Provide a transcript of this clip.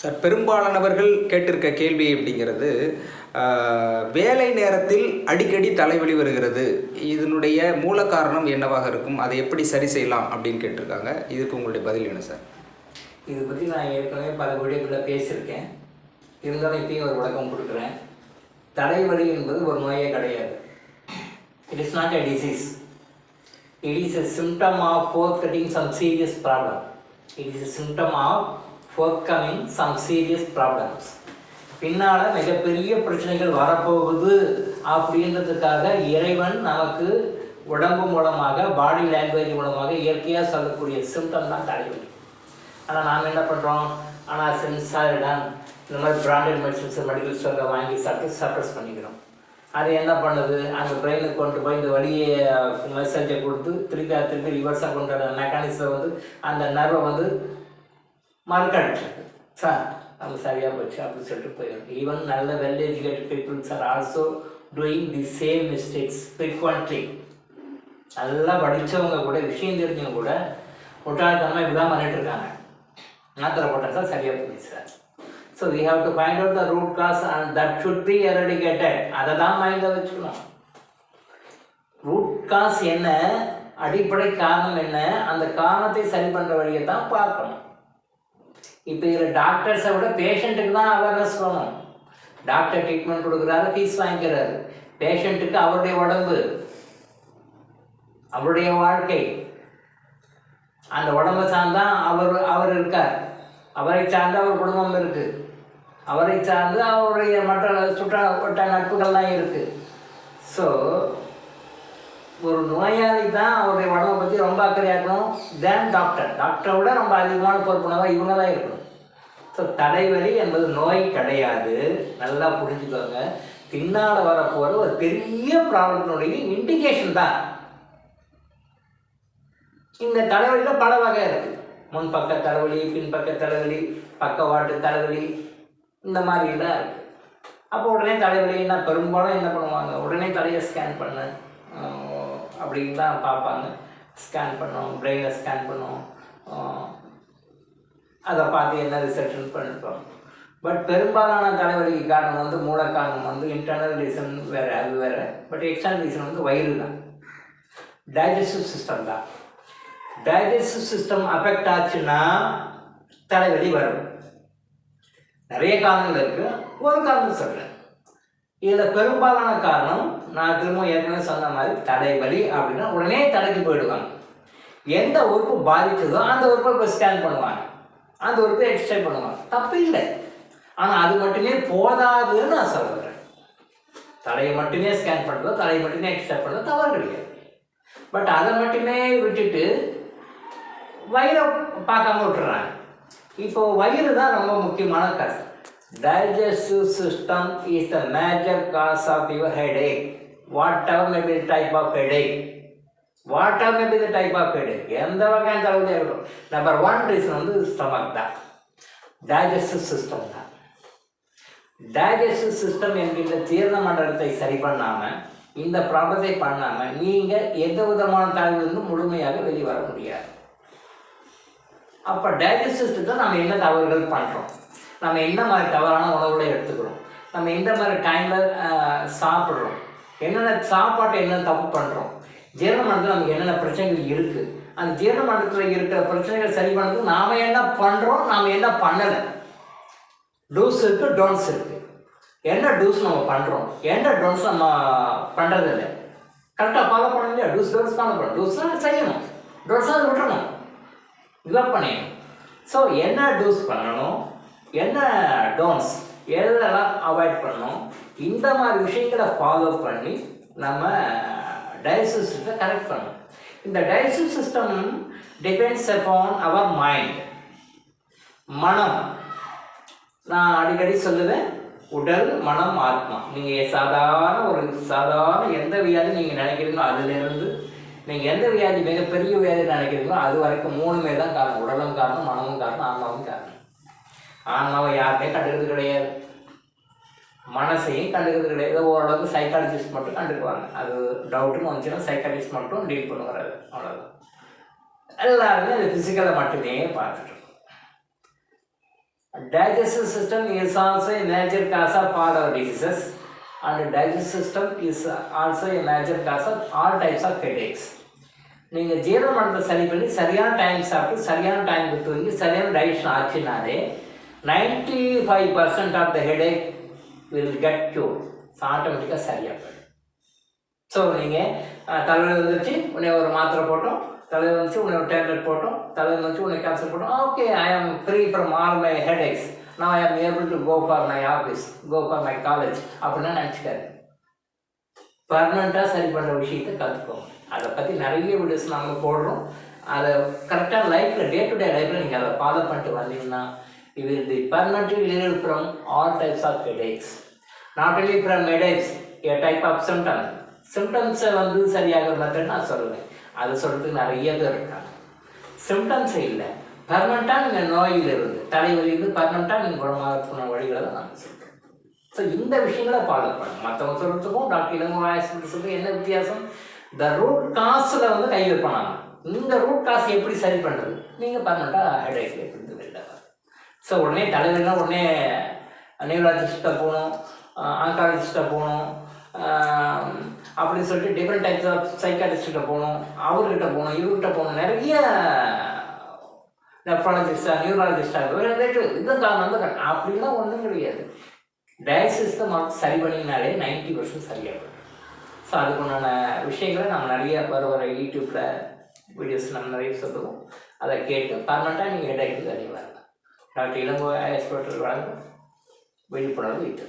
Sir பெரும்பாலானவர்கள் கேட்டிருக்க கேள்வி அப்படிங்கிறது வேலை நேரத்தில் அடிக்கடி தலைவலி வருகிறது. இதனுடைய மூல காரணம் என்னவாக இருக்கும்? அதை எப்படி சரி செய்யலாம் அப்படின்னு கேட்டிருக்காங்க. இதுக்கு உங்களுடைய பதில் என்ன சார்? இது பற்றி நான் ஏற்கனவே பல வீடியோக்களில் பேசியிருக்கேன். இருந்தாலும் இப்பயும் ஒரு விளக்கம் கொடுக்குறேன். தலைவலி என்பது ஒரு நோயே கிடையாது. It is not a disease it is a symptom of forthcoming some serious problem it is a symptom of forthcoming some serious problems பின்னால் மிகப்பெரிய பிரச்சனைகள் வரப்போகுது அப்படின்றதுக்காக இறைவன் நமக்கு உடம்பு மூலமாக பாடி லாங்குவேஜ் மூலமாக இயற்கையாக சொல்லக்கூடிய சிம்டம் தான் தலைவலி ஆனால் நாம் என்ன பண்ணுறோம் ஆனால் சென்சாரிடம் இந்த மாதிரி பிராண்டட் மெடிசன்ஸ் மெடிக்கல் ஸ்டோரில் வாங்கி சாப்பிட்டு சப்ரஸ் பண்ணிக்கிறோம். அது என்ன பண்ணுது? அந்த பிரெயினுக்கு கொண்டு போய் இந்த வழியை மெசேஜை கொடுத்து திருப்பி திருப்பி ரிவர்ஸாக கொண்டு வர மெக்கானிக்ஸில் வந்து அந்த நர்வை வந்து மறுக்கடிச்சு சார். நம்ம சரியாக போச்சு அப்படின்னு சொல்லிட்டு போயிடும் ஈவன் நல்ல well educated peoples are also doing the same mistakes frequently நல்லா படித்தவங்க கூட விஷயம் தெரிஞ்சவங்க கூட முட்டாள்தனமாக இப்படி தான் பண்ணிட்டு இருக்காங்க. மாத்திரை போட்டால் தான் சரியாக போயிடுச்சு sir so we have to find out the root cause and that should be eradicated அதை தான் மைண்டில் வச்சுக்கணும். ரூட் காஸ் என்ன? அடிப்படை காரணம் என்ன? அந்த காரணத்தை சரி பண்ணுற வழியை தான் பார்க்கணும். இப்போ இதில் டாக்டர்ஸை விட பேஷண்ட்டுக்கு தான் அவேர்னஸ் வேணும். டாக்டர் ட்ரீட்மெண்ட் கொடுக்குறாரு ஃபீஸ் வாங்கிக்கிறாரு. பேஷண்ட்டுக்கு அவருடைய உடம்பு அவருடைய வாழ்க்கை அந்த உடம்பை சார்ந்தான் அவர் அவர் இருக்கார். அவரை சார்ந்து அவர் குடும்பம் இருக்குது அவரை சார்ந்து அவருடைய மற்ற சுற்ற வட்ட நட்புகள்லாம் இருக்கு. ஸோ ஒரு நோயாளி தான் அவருடைய உடம்பை பற்றி ரொம்ப அக்கறையாக இருக்கணும் தேன் டாக்டர் டாக்டரை விட ரொம்ப அதிகமான பொறுப்புணர்வாக இவங்க தான் இருக்கணும். ஸோ தலைவலி என்பது நோய் கிடையாது. நல்லா புரிஞ்சுக்கோங்க. பின்னால் வரப்போகிற ஒரு பெரிய ப்ராப்ளத்தினுடைய இண்டிகேஷன் தான். இந்த தலைவலியில் பல வகை இருக்குது முன்பக்க தலைவலி பின்பக்க தலைவலி பக்கவாட்டு தலைவலி இந்த மாதிரிலாம் இருக்குது அப்போ உடனே தலைவலின்னா பெரும்பாலும் என்ன பண்ணுவாங்க? உடனே தலையை ஸ்கேன் பண்ணு. அப்படின்னு தான் பார்ப்பாங்க. ஸ்கேன் பண்ணுவோம் பிரெயினை ஸ்கேன் பண்ணுவோம். அதை பார்த்து என்ன ரிசல்ட்னு பண்ணிருப்போம் பட் பெரும்பாலான தலைவலிக்கு காரணம் வந்து மூல காரணம் வந்து இன்டர்னல் ரீசன் வேறு அது வேறு. பட் எக்ஸ்டர்னல் ரீசன் வந்து வயிறு தான். டைஜஸ்டிவ் சிஸ்டம் தான். டைஜஸ்டிவ் சிஸ்டம் அஃபெக்ட் ஆச்சுன்னா தலைவலி வரும். நிறைய காரணங்கள் இருக்குது ஒரு காரணம் சொல்கிறேன் இதில் பெரும்பாலான காரணம் நான் திரும்ப ஏற்கனவே சொன்ன மாதிரி தடைபலி அப்படின்னா உடனே தலைக்கு போயிடுவாங்க. எந்த உறுப்பு பாதிச்சதோ அந்த உறுப்பை இப்போ ஸ்கேன் பண்ணுவாங்க. அந்த உறுப்பை எக்ஸ்ட்ரா பண்ணுவாங்க. தப்பு இல்லை. ஆனால் அது மட்டுமே போதாதுன்னு நான் சொல்கிறேன் தலையை மட்டுமே ஸ்கேன் பண்ணுறதோ தலையை மட்டுமே எக்ஸ்ட்ரா பண்ணுறதோ தவறு கிடையாது. பட் அதை மட்டுமே விட்டுட்டு வயிறை பார்க்காம விட்டுறாங்க. இப்போ வயிறு தான் ரொம்ப முக்கியமான cause digestive system is the major cause of your headache whatever may be type of headache whatever may be the type of headache எந்த வகையான தலைவலியாக இருக்கும்? நம்பர் ஒன் ரீசன் வந்து ஸ்டமக் தான். டைஜஸ்டிவ் சிஸ்டம் தான். டைஜஸ்டிவ் சிஸ்டம் என்கின்ற ஜீரண மண்டலத்தை சரி பண்ணாமல் இந்த ப்ராப்ளத்தை பண்ணாமல் நீங்கள் எந்த விதமான தலைவிலிருந்து முழுமையாக வெளிவர முடியாது. அப்போ டைஜஸ்டிவ் சிஸ்டத்தை நம்ம என்ன தவறுகள் பண்ணுறோம் நம்ம என்ன மாதிரி தவறான உணவுகளை எடுத்துக்கிறோம். நம்ம எந்த மாதிரி டைமில் சாப்பிட்றோம். என்னென்ன சாப்பாட்டை என்னென்ன தப்பு பண்ணுறோம் ஜீரண மண்டலத்தில் நமக்கு என்னென்ன பிரச்சனைகள் இருக்குது அந்த ஜீரண மண்டலத்தில் இருக்கிற பிரச்சனைகள் சரி பண்ணுறதுக்கு நாம் என்ன பண்ணுறோம் நாம் என்ன பண்ணலை. டூஸ் இருக்குது டோன்ஸ் இருக்குது என்ன டூஸ் நம்ம பண்ணுறோம் என்ன டோன்ஸ் நம்ம பண்ணுறதில்ல கரெக்டாக ஃபாலோ பண்ண இல்லையா டூஸ் டோன்ஸ் ஃபாலோ பண்ணணும் டூஸ்லாம் செய்யணும். டோன்ஸ்லாம் அதை விட்டுறணும். இதெல்லாம் பண்ணிடணும் ஸோ என்ன டூஸ் பண்ணணும்? என்ன டோன்ஸ் எதெல்லாம் அவாய்ட் பண்ணணும்? இந்த மாதிரி விஷயங்களை ஃபாலோ பண்ணி நம்ம டைஜஸ்டிவ் சிஸ்டத்தை கரெக்ட் பண்ணணும். இந்த digestive system depends upon our mind மனம். நான் அடிக்கடி சொல்லுவேன் உடல் மனம் ஆத்மா. நீங்கள் சாதாரண ஒரு சாதாரண எந்த வியாதி நீங்கள் நினைக்கிறீங்களோ அதுலேருந்து நீங்கள் எந்த வியாதி மிகப்பெரிய வியாதி நினைக்கிறீங்களோ அது வரைக்கும் மூணுமே தான் காரணம். உடலும் காரணம் மனமும் காரணம் ஆன்மாவும் காரணம். ஆன்மாவை யாருமே கண்டுக்கிறது கிடையாது. மனசையும் கண்டுக்கிறது கிடையாது. ஓரளவுக்கு சைக்காலஜிஸ்ட் மட்டும் கண்டுக்குவாங்க. அது டவுட்டுன்னு வந்துச்சுன்னா சைக்காலஜிஸ்ட் மட்டும் டீல் பண்ணுவார். அவ்வளோதான் எல்லாருமே அது ஃபிசிக்கலை மட்டுமே பார்த்துட்டு இருக்கோம். digestive system is also a major cause of all our diseases. And digestive system is also a major cause of all types of headaches. நீங்கள் ஜீரண மண்டலத்தை சரி பண்ணி சரியான டைம் சாப்பிட்டு சரியான டைமுக்கு தூங்கி சரியான digestion ஆச்சுனாலே ninety five percent of the headache will get cure ஆட்டோமேட்டிக்காக சரியாக போயிடும் ஸோ நீங்கள் தலைவர் வந்துருச்சு உன்னை ஒரு மாத்திரை போட்டோம். தலைவர் வந்துச்சு உன்னை ஒரு டேப்லெட் போட்டோம். தலைவர் வந்துச்சு உன்னை கேன்சல் போட்டோம். Okay I am free from all my headaches நான் I am able to go for my office go for my college அப்படின்னா நினச்சிக்காரு. பர்மனெண்ட்டாக சரி பண்ணுற விஷயத்தை கற்றுக்கோங்க அதை பற்றி நிறைய வீடியோஸ் நாங்கள் போடுறோம். அதை கரெக்டாக லைஃப்பில் டே டு டே லைஃப்பில் நீங்கள் அதை ஃபாலோ பண்ணிட்டு வந்தீங்கன்னா இது will the permanently relieve from all types of headaches not only from headaches a type of symptom சிம்டம்ஸை வந்து சரியாக மெத்தட் நான் சொல்லுவேன் அது சொல்கிறதுக்கு நிறைய பேர் இருக்காங்க. சிம்டம்ஸே இல்லை. பர்மனெண்ட்டாக நீங்கள் நோயிலிருந்து தலைவலியிலிருந்து பர்மனெண்ட்டாக நீங்கள் குணமாகறதுக்கான வழிகளை தான் நான் சொல்கிறேன் ஸோ இந்த விஷயங்களை ஃபாலோ பண்ணுங்க. மற்றவங்க சொல்கிறதுக்கும் டாக்டர் இளங்க சொல்கிறதுக்கும் என்ன வித்தியாசம்? இந்த ரூட் காசில் வந்து கையில் பண்ணாங்க இந்த ரூட் காசு எப்படி சரி பண்ணுறது நீங்கள் பர்மனெண்ட்டாக ஹெடேக்கில் இருந்து ஸோ உடனே தலைவலினா உடனே நியூராலஜிஸ்ட்டை போகணும் ஆங்காலஜிஸ்ட்டை போகணும் அப்படின்னு சொல்லிட்டு டிஃப்ரெண்ட் டைப்ஸ் ஆஃப் சைக்காட்டிஸ்ட்டை போகணும் அவர்கிட்ட போகணும் இவர்கிட்ட போகணும் நிறைய நெஃப்ராலஜிஸ்டா நியூராலஜிஸ்டா இதுதான் காரணம் வந்து அப்படிலாம் ஒன்றும் கிடையாது. டயட் மார்க் சரி பண்ணினாலே நைன்டி பர்சன்ட் சரியாகும். ஸோ அதுக்குண்டான விஷயங்களை நம்ம நிறைய வர வர யூடியூப்பில் வீடியோஸ் நம்ம நிறைய சொல்லுவோம். அதை கேட்டு பர்மனெண்ட்டாக நீங்கள் ஹெட் ஆகிட்டு அறிவாங்க டாக்டர் இளங்கோ எக்ஸ்பர்ட் வழங்கும் விழிப்புணர்வு இது